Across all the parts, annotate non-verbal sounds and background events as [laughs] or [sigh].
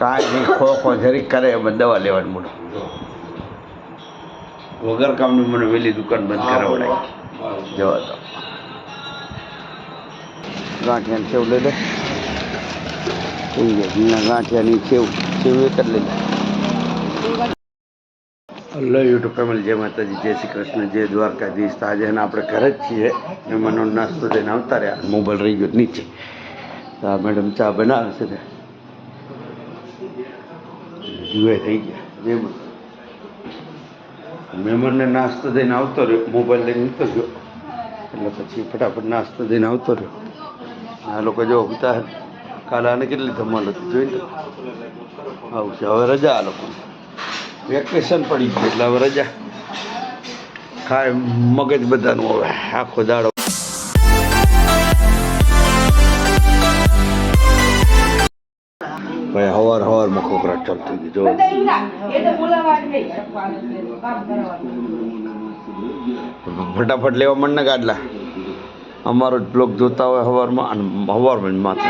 કાંઈ નહીં ખો ખો જરીક કરે એમાં દવા લેવાનું મોઢું વગર કામની મને વહેલી દુકાન બંધ કરાવડાય. જવા દો ગાંઠિયાની સેવ લઈ લે. ગાંઠિયાની સેવ સેવ એક જ લઈ લે. Hello YouTube family. જય માતાજી જય શ્રી કૃષ્ણ જય દ્વારકાધીશ. આજે એને આપણે ઘરે જ છીએ. મહેમાનો નાસ્તો થઈને આવતા રહ્યા. મોબાઈલ રહી ગયો નીચે. તો આ મેડમ ચા બનાવે છે જુએ થઈ ગયા. મહેમાન મહેમાનને નાસ્તો દઈને આવતો રહ્યો. મોબાઈલ લઈને નીકળ્યો. એટલે પછી ફટાફટ નાસ્તો દઈને આવતો રહ્યો. આ લોકો જો ઉતા કાલે આને કેટલી ધમાલ હતી જોઈ લો. આવું છે. હવે રજા આ લોકો વેકેશન પડી ગયું એટલે હવે રજા. ખાય મગજ બધાનું હવે. આખો દાડો જો ફટાફટ લેવા મન ને ગાડલા અમારો જ બ્લોગ જોતા હોય હવારમાં અને હવારમાં માથે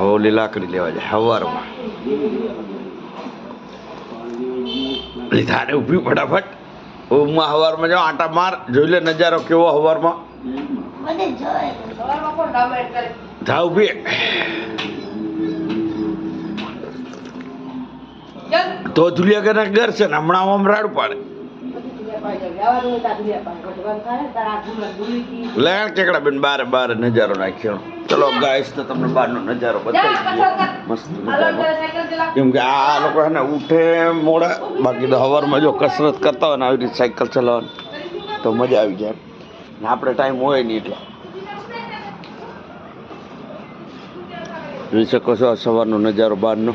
હોલી લાકડી લેવા જાય હવારમાં તારે ઊભી ફટાફટ ઊંઘમાં હવારમાં જાઓ આટા માર જોઈ લે નજારો કેવો હવારમાં જા ઊભી તો ઘર છે ને હમણાં આમ રાડ પાડે. લેણ કેકડા બેન, બારે બારે નજારો નાખ્યો. ચલો ગાઈસ તો તમને બહારનો નજારો બતાવી મસ્ત મજાનો. કેમ કે આ લોકો હે ને ઉઠે, મોડા, બાકી તો હવારમાં જો કસરત કરતા હોય ને આવી રીતે સાયકલ ચલાવવાની, તો મજા આવી જાય. ને આપણે ટાઈમ હોય નહીં એટલે. જોઈ શકો છો સવારનો નજારો બહારનો.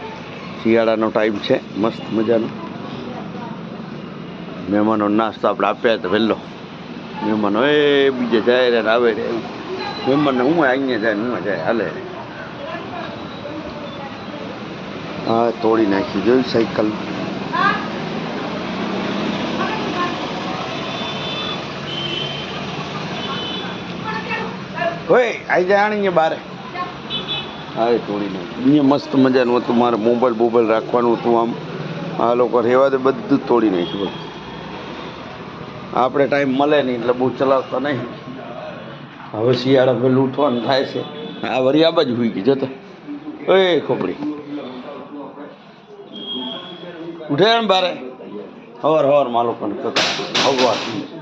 શિયાળાનો ટાઈમ છે. મસ્ત મજાનો. મહેમાનો નાસ્તો આપણે આપ્યા તો વહેલો. મહેમાનો, એ, બીજે જાય રે આવે રે. મહેમાન હું અહીંયા જાય હું જાય, હાલે રે. હા, તોડી નાખી, જોયું સાયકલ? ઓય, આઈ જાય આણી બારે. હા એ તોડી નાખી અહીંયા મસ્ત મજાનું હતું મારે મોબાઈલ બોબાઈલ રાખવાનું હતું આમ. આ લોકો રહેવા દે બધું તોડી નાખ્યું બધું આપણે ટાઈમ મળે નહીં એટલે બહુ ચલાવતા નહીં. હવે શિયાળા પેલું ઉઠવાનું થાય છે. આ વરી આ બાજુ હુઈ ગઈ, જતો. એ ખોપડી. ઉઠે ને બારે. હવાર હવારમાં લોકોને ભગવાન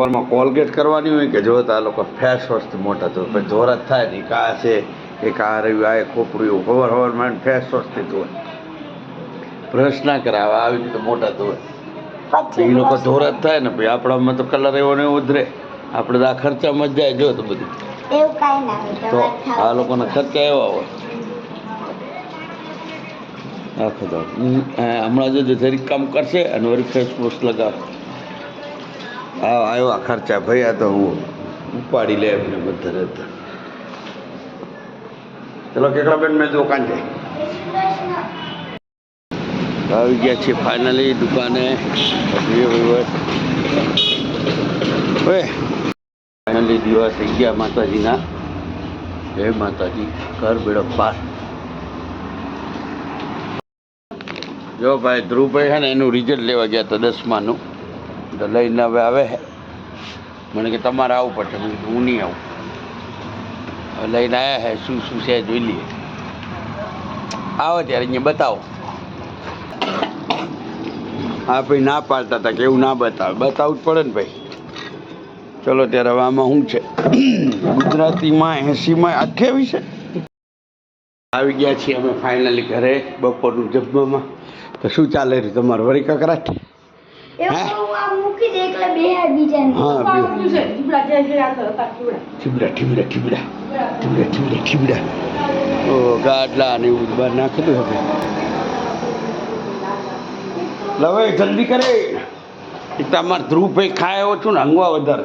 સવારમાં કોલગેટ કરવાની હોય કે જો તો આ લોકો ફેસ વસ્તુ મોટા તો પછી ધોરા થાય નહીં કા છે કે કા રહ્યું આ ખોપડ્યું હવાર હવારમાં ફેસ વસ્તી તો બ્રશ ના કરાવે આવી રીતે મોટા તો એ લોકો ધોરા થાય ને ભાઈ આપણામાં તો કલર એવો ને ઉધરે આપણે તો આ ખર્ચામાં જ જાય જો તો બધું. ના તો આ લોકોના ખર્ચા એવા હોય. આખો. હમણાં જો જરીક કામ કરશે અને વળી ફેસ વોશ લગાવ. આ આવ્યા ખર્ચા ભાઈ આ તો હું ઉપાડી લે એમને બધા રહેતા. ચલો કેટલા બેન, મેં દુકાન જાય આવી ગયા છે ફાઇનલી દુકાને. ફાઇનલી દિવસ થઈ ગયા માતાજીના. જય માતાજી, ઘર બેડો પાર જો ભાઈ ધ્રુવભાઈ છે ને, એનું રિઝલ્ટ લેવા ગયા હતા દસમાનું. તો લઈને હવે આવે મને કે તમારે આવવું પડશે. મેં હું નહીં આવું. લઈને આવ્યા હે, શું શું છે જોઈ લઈએ. આવો ત્યારે અહીંયા બતાવો. હા ભાઈ ના પાડતા હતા કે એવું ના બતાવે. બતાવવું જ પડે ને ભાઈ. ચલો ત્યારે હવે આમાં શું છે? ગુજરાતીમાં, એંસીમાં અઠ્યાવીસ આવી ગયા છીએ અમે ફાઇનલી ઘરે બપોરનું જમવામાં. તો શું ચાલે રહ્યું તમારું? વરી કકરાટ ગાડલા ને એવું બહાર નાખેલું હવે લવે જલ્દી કરે. તમારે ધ્રુવભાઈ ખાય એવો છું ને હંગવા વધારે.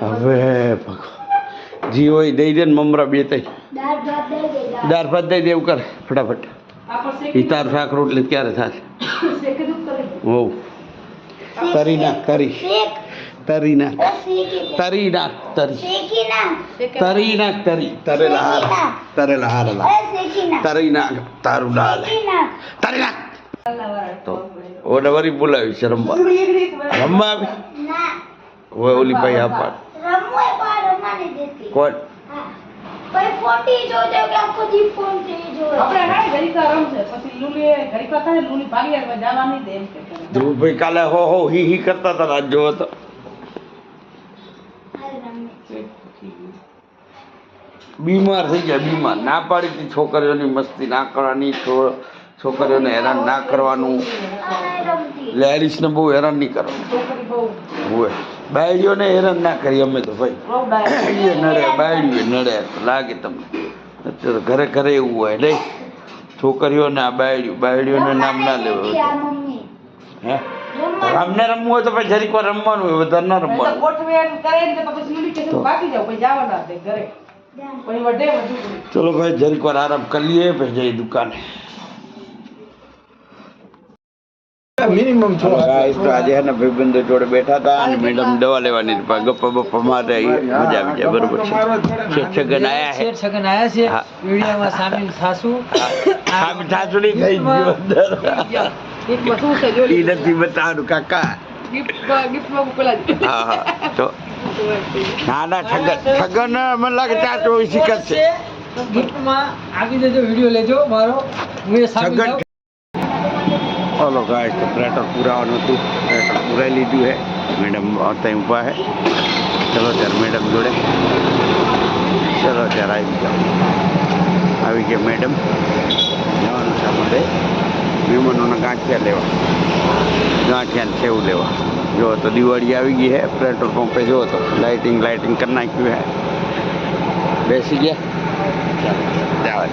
હવે ભગવાન. દઈ દે ને મમરા બે તઈ. દાળ ભાત દઈ દે દાળ. દાળ ભાત દઈ દે એવું કર ફટાફટ. તાર શાક રોટલી ક્યારે થશે. હોવ. કરી નાખ કરી તરી. નાખ. તરી નાખ તરી. તરી નાખ તરી. તરેલા હાર. તરેલા હારેલા એ તરી નાખ તારું ડાલ. ના તરી નાખ તો ઓને વરી બોલાવી છે રમવા. રમવા આવી? ઓલી ભાઈ આ દેતી. કોણ? હા. પછી ફોટી કે આખો દી ફોનથી જોવે આપણે હાય ઘડીક રમશે. પછી લુલી ઘડીક થાય લુલી ભાગી આવે જવા દે એમ કે ધ્રુવભાઈ કાલે હો હો હી હી કરતા હતા આજ જોવો તો. બીમાર થઈ ગયા બીમાર. ના પાડી હતી છોકરીઓની મસ્તી ના કરવાની છોકરીઓને હેરાન ના કરવાનું. લેડીઝને બહુ હેરાન નહીં કરવાનું. હોય બાયડીઓને હેરાન ના કરી અમે તો ભાઈ. નડે બાયડીઓ નડે લાગે તમને. અત્યારે ઘરે ઘરે એવું હોય લે. છોકરીઓને આ બાયડીઓ બાયડીઓને નામ ના લેવું હે? અમને રમવું હોય તો પછી જરીક વાર રમવાનું હોય વધારે ના રમવાનું. ચલો ભાઈ જરીક વાર આરામ કરી લઈએ પછી જઈ દુકાને. મિનિમમ છો. ગાઈસ તો આજે હે ભાઈબંધો જોડે બેઠા હતા અને મેડમ દવા લેવાની હતી. પણ ગપ્પા બપ્પા મારે મજા આવી જાય બરોબર છે. છગન આયા છે છગન આયા છે. વિડીયોમાં સામેલ થાશું આમ ઠાસુડી થઈ ગયો અંદર. ગિફ્ટમાં શું છે જો ઈ નથી બતાવવાનું કાકા. ના ના મને લાગે તો શીખત છે. ગિફ્ટમાં આપી દેજો વીડિયો લેજો મારો. હું એ ઓલો ગાય તો પ્લેટર પુરાવાનું હતું. પ્લેટર પુરાઈ લીધું હે મેડમ ત્યાં ઊભા હે ચલો ત્યારે મેડમ જોડે. ચલો ત્યારે આવી જાઓ. આવી ગયા મેડમ. જવાનું છે અમારે. મહેમાનોને ગાંઠિયા લેવા. ગાંઠિયાને સેવ લેવા. જો તો દિવાળી આવી ગઈ હે પેટ્રોલ પંપે જો તો લાઇટિંગ લાઇટિંગ કરી નાખ્યું હે બેસી ગયા. ચાલો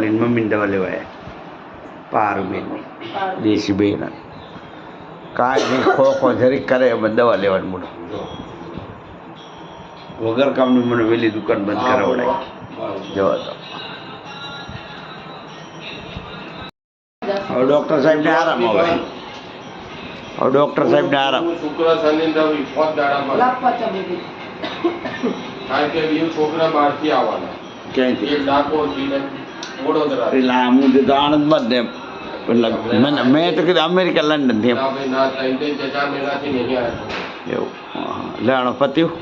દે મમ્મીને દવા લેવાય પારુબેન દેશી બેન કાંઈ ખો ખો જરીક કરે એમાં દવા લેવાનું મોડું વગર કામની મને વહેલી દુકાન બંધ કરાવડાય જવા તો હવે ડૉક્ટર સાહેબને આરામ હવે હવે ડૉક્ટર સાહેબને આરામ શુક્ર શનિ રવિ પાંચ લાપવા કારણ કે એ છોકરા બહારથી આવવાના ક્યાંયથી પેલા હું તો આણંદમાં જ ને મને મેં તો કીધું અમેરિકા લંડનથી એમ. ના ભાઈ ના ત્રણ ત્રણ ચાર મહિનાથી નહીં આવ્યા. એવું. લેવાનો પત્યું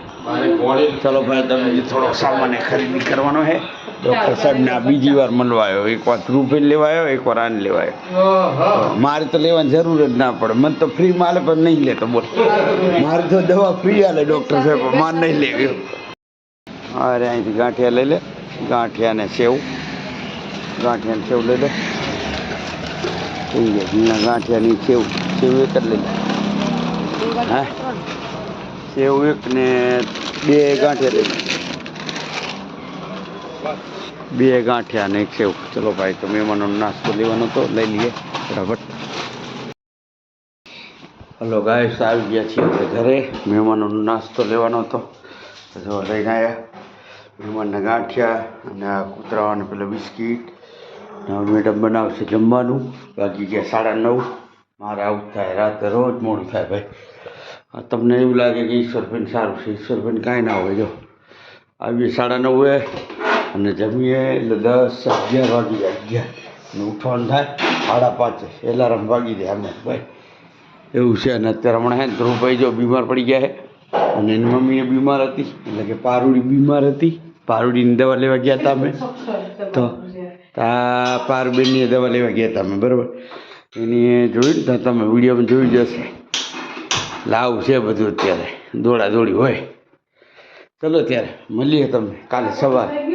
મારે ચલો ભાઈ તમે જે થોડોક સામાન ખરીદી કરવાનો છે ડૉક્ટર સાહેબને આ બીજી વાર મળવાયો. એક વાર ધ્રુવભાઈ લેવાયો એક વાર આને લેવાયો. મારે તો લેવાની જરૂર જ ના પડે. મને તો ફ્રી માલે પણ નહીં લેતો બોલ. મારે તો દવા ફ્રી આલે ડૉક્ટર સાહેબ. મારે નહીં લેવી. અરે અહીંથી ગાંઠિયા લઈ લે. ગાંઠિયા ને સેવ. ગાંઠિયા ને સેવ લઈ લે. થઈ ગયા. ગાંઠિયા ગાંઠિયાની સેવ સેવ એક જ લઈ લે. હા? સેવ એક ને બે ગાંઠિયા લઈ બે ગાંઠિયા ને એક સેવ. ચલો ભાઈ, તો મહેમાનો નાસ્તો લેવાનો તો લઈ લઈએ. ફટાફટ. હલો ગાય આવી ગયા છીએ ઘરે. મહેમાનોનો નાસ્તો લેવાનો હતો. જો લઈને આવ્યા મહેમાનને ગાંઠિયા અને આ કૂતરાઓને પેલા બિસ્કીટ. મેડમ બનાવશે જમવાનું. બાકી ગયા સાડા નવ. મારે આવું થાય રાતે રોજ મોડું થાય ભાઈ. તમને એવું લાગે કે ઈશ્વરભાઈ સારું છે. ઈશ્વરભાઈ કાંઈ ના હોય, જો. આવીએ સાડા નવે અને જમીએ એટલે દસ, અગિયાર વાગી જાય, અગિયાર. અને ઉઠવાનું થાય સાડા પાંચે. એલાર્મ વાગી જાય અમે ભાઈ. એવું છે. અને અત્યારે હમણાં હે ધ્રુવભાઈ જો બીમાર પડી ગયા છે. અને એની મમ્મી એ બીમાર હતી. એટલે કે પારુડી બીમાર હતી. પારુડીની દવા લેવા ગયા હતા અમે. [laughs] તો આ પારુબેનની દવા લેવા ગયા હતા અમે બરાબર. એની જોયું ને તો તમે વિડીયોમાં જોઈ જશે લાવ છે બધું અત્યારે. દોડા દોડી હોય. ચલો ત્યારે મળીએ તમને કાલે સવારે.